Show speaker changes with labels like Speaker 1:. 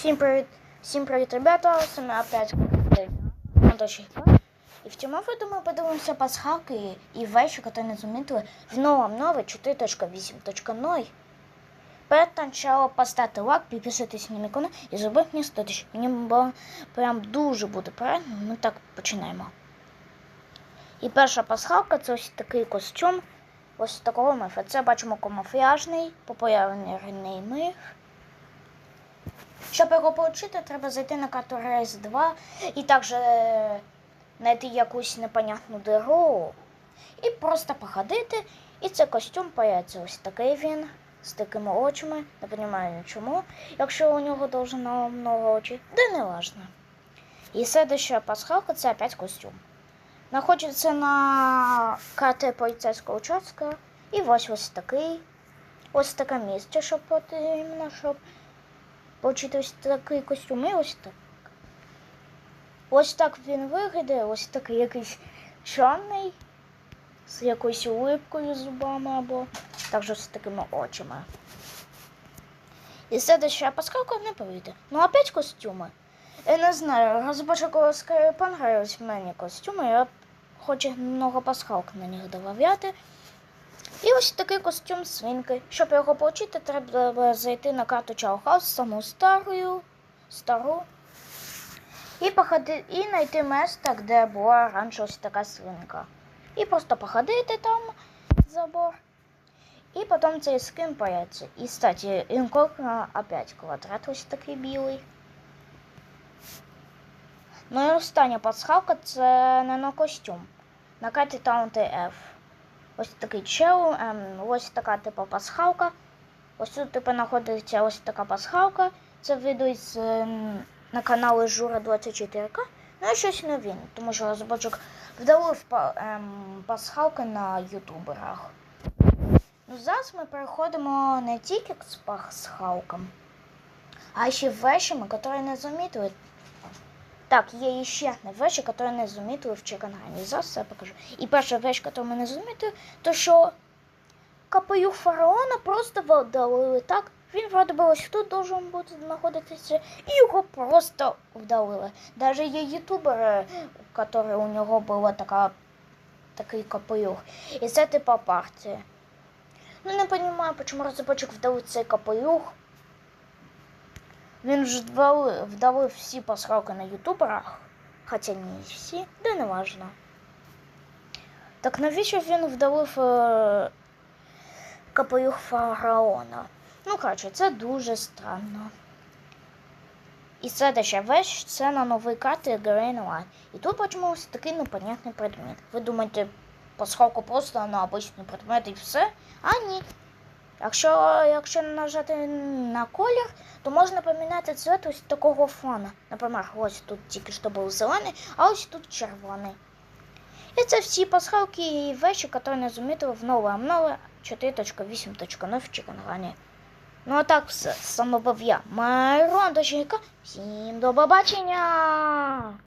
Speaker 1: Всім привіт, всім привіт, ребята. З вами опять Антошенька. І в цьому відео ми подивимося пасхалки і вещи, які не замітили в новому нове 4.8.0. Перед начало поставте лайк, підписуйтесь на мій канал і зробити мені 100 тисяч. Мені було прям дуже буде приємно. Ми так починаємо. І перша пасхалка це ось такий костюм. Ось такого мифа. Це бачимо камуфляжний, популярний миф. Щоб його отримати, треба зайти на карту Race 2 і також е, знайти якусь непонятну дорогу і просто походити. І цей костюм появиться ось такий він з такими очима. Не розумію чому. Якщо у нього довжина много очей, да не важно. І следующая пасхалка це опять костюм. Знаходиться на карті поліцейського участка. І ось ось такий. Ось таке місце, щоб потрібно, щоб Получити ось такий костюм і ось так. Ось так він виглядає, ось такий якийсь чорний, з якоюсь улипкою зубами або також з такими очима. І следующая пасхалка не повіде. Ну опять костюми. Я не знаю, розбачок понравились мені костюми, я хочу много пасхалок на них додавати. І ось такий костюм свинки. Щоб його отримати, треба зайти на карту Чаухаус, саму стару, стару. І походи, і знайти місце, де була раніше ось така свинка. І просто походити там забор. І потім цей скин появиться. І, кстати, інкогно опять квадрат ось такий білий. Ну і остання пасхалка це на костюм. На карті Таунти F. Ось такий чел, ем, ось така типу пасхалка. Ось тут типу знаходиться ось така пасхалка. Це відео із ем, на каналі Жура 24К. Ну і щось нове, тому що розробочок вдалив ем, пасхалки на ютуберах. Ну, зараз ми переходимо не тільки з пасхалкам, а ще вещами, які не замітили. Так, є ще одна вещь, яку не замітили в Чекангані. Зараз це покажу. І перша вещь, яку ми не замітили, то що капелюх фараона просто вдалили так. Він вроде би ось тут должен бути знаходитися, і його просто вдалили. Даже є ютубери, у яких у нього була така, такий капелюх. І це типа партія. Ну не розумію, чому розробочик вдалив цей капелюх. Він вдалив, вдалив всі пасхалки на ютуберах, хоча не всі, да не важно. Так навіщо він вдалив е, капелюх фараона? Ну, коротше, це дуже странно. І следующая вещь це на новій карті Green Line. І тут бачимо такий непонятний предмет. Ви думаєте, пасхалка просто на обичний предмет і все? А ні. Якщо, якщо нажати на колір, то можна поміняти цвет ось такого фона. Наприклад, ось тут тільки що був зелений, а ось тут червоний. І це всі пасхалки і вещі, які не замітили в нове 4.8.0 в Чикангані. Ну а так все, саме був я, Майрон Доченька. Всім до побачення!